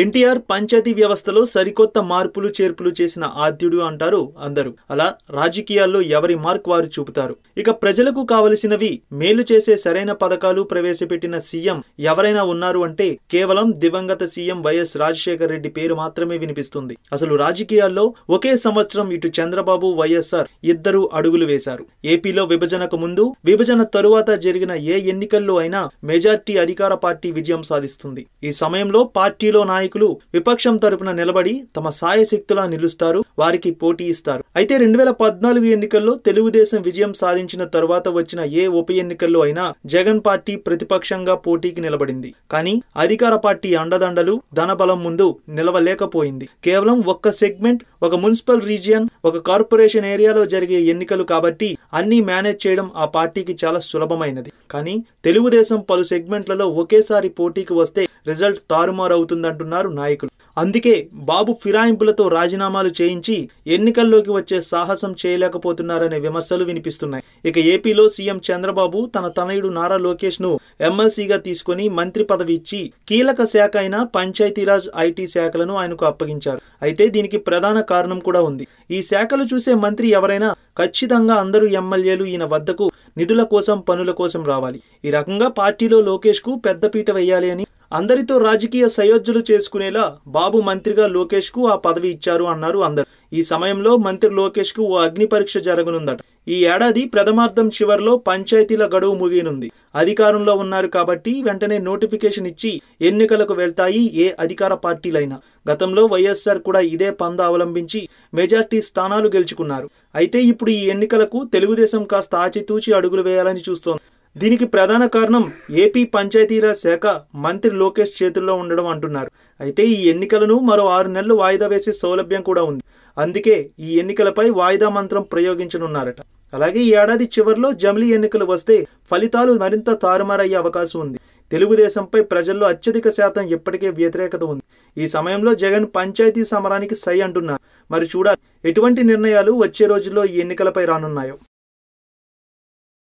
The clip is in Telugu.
ఎన్టీఆర్ పంచాయతీ వ్యవస్థలో సరికొత్త మార్పులు చేర్పులు చేసిన ఆద్యుడు అంటారు అందరూ. అలా రాజకీయాల్లో ఎవరి మార్క్ వారు చూపుతారు? ఇక ప్రజలకు కావలసినవి మేలు చేసే సరైన పథకాలు ప్రవేశపెట్టిన సీఎం ఎవరైనా ఉన్నారు అంటే కేవలం దివంగత సీఎం వైఎస్ రాజశేఖర రెడ్డి పేరు మాత్రమే వినిపిస్తుంది. అసలు రాజకీయాల్లో ఒకే సంవత్సరం ఇటు చంద్రబాబు వైఎస్ఆర్ ఇద్దరు అడుగులు వేశారు. ఏపీలో విభజనకు ముందు విభజన తరువాత జరిగిన ఏ ఎన్నికల్లో అయినా మెజార్టీ అధికార పార్టీ విజయం సాధిస్తుంది. ఈ సమయంలో పార్టీలో నాయకులు విపక్షం తరపున నిలబడి తమ సాయశక్తులా నిలుస్తారు వారికి పోటీ ఇస్తారు. అయితే రెండు వేల పద్నాలుగు ఎన్నికల్లో తెలుగుదేశం విజయం సాధించిన తరువాత వచ్చిన ఏ ఉప ఎన్నికల్లో అయినా జగన్ పార్టీ ప్రతిపక్షంగా పోటీకి నిలబడింది. కానీ అధికార పార్టీ అండదండలు ధనబలం ముందు నిలవలేకపోయింది. కేవలం ఒక్క సెగ్మెంట్ ఒక మున్సిపల్ రీజియన్ ఒక కార్పొరేషన్ ఏరియాలో జరిగే ఎన్నికలు కాబట్టి అన్ని మేనేజ్ చేయడం ఆ పార్టీకి చాలా సులభమైనది. కానీ తెలుగుదేశం పలు సెగ్మెంట్లలో ఒకేసారి పోటీకి వస్తే రిజల్ట్ తారుమారు అంటున్నారు నాయకులు. అందుకే బాబు ఫిరాయింపులతో రాజీనామాలు చేయించి ఎన్నికల్లోకి వచ్చే సాహసం చేయలేకపోతున్నారనే విమర్శలు వినిపిస్తున్నాయి. ఇక ఏపీలో సీఎం చంద్రబాబు తన తనయుడు నారా లోకేష్ను ఎమ్మెల్సీగా తీసుకుని మంత్రి పదవి ఇచ్చి కీలక శాఖ అయిన పంచాయతీరాజ్ ఐటీ శాఖలను ఆయనకు అప్పగించారు. అయితే దీనికి ప్రధాన కారణం కూడా ఉంది. ఈ శాఖలు చూసే మంత్రి ఎవరైనా ఖచ్చితంగా అందరూ ఎమ్మెల్యేలు ఈయన వద్దకు నిధుల కోసం పనుల కోసం రావాలి. ఈ రకంగా పార్టీలో లోకేష్కు పెద్దపీట వేయాలి అని అందరితో రాజకీయ సయోధ్యలు చేసుకునేలా బాబు మంత్రిగా లోకేష్కు ఆ పదవి ఇచ్చారు అన్నారు అందరు. ఈ సమయంలో మంత్రి లోకేష్కు ఓ అగ్ని పరీక్ష జరగనుందట. ఈ ఏడాది ప్రథమార్థం చివరిలో పంచాయతీల గడువు ముగియనుంది. అధికారంలో ఉన్నారు కాబట్టి వెంటనే నోటిఫికేషన్ ఇచ్చి ఎన్నికలకు వెళ్తాయి ఏ అధికార పార్టీలైనా. గతంలో వైఎస్ఆర్ కూడా ఇదే పంద అవలంబించి మెజార్టీ స్థానాలు గెలుచుకున్నారు. అయితే ఇప్పుడు ఈ ఎన్నికలకు తెలుగుదేశం కాస్త ఆచితూచి అడుగులు వేయాలని చూస్తోంది. దీనికి ప్రధాన కారణం ఏపీ పంచాయతీరాజ్ శాఖ మంత్రి లోకేష్ చేతుల్లో ఉండడం అంటున్నారు. అయితే ఈ ఎన్నికలను మరో ఆరు నెలలు వాయిదా వేసే సౌలభ్యం కూడా ఉంది. అందుకే ఈ ఎన్నికలపై వాయిదా మంత్రం ప్రయోగించనున్నారట. అలాగే ఈ ఏడాది చివరిలో జమిలీ ఎన్నికలు వస్తే ఫలితాలు మరింత తారుమారయ్యే అవకాశం ఉంది. తెలుగుదేశంపై ప్రజల్లో అత్యధిక శాతం ఇప్పటికే వ్యతిరేకత ఉంది. ఈ సమయంలో జగన్ పంచాయతీ సమరానికి సై అంటున్నారు. మరి చూడాలి ఎటువంటి నిర్ణయాలు వచ్చే రోజుల్లో ఈ ఎన్నికలపై రానున్నాయో.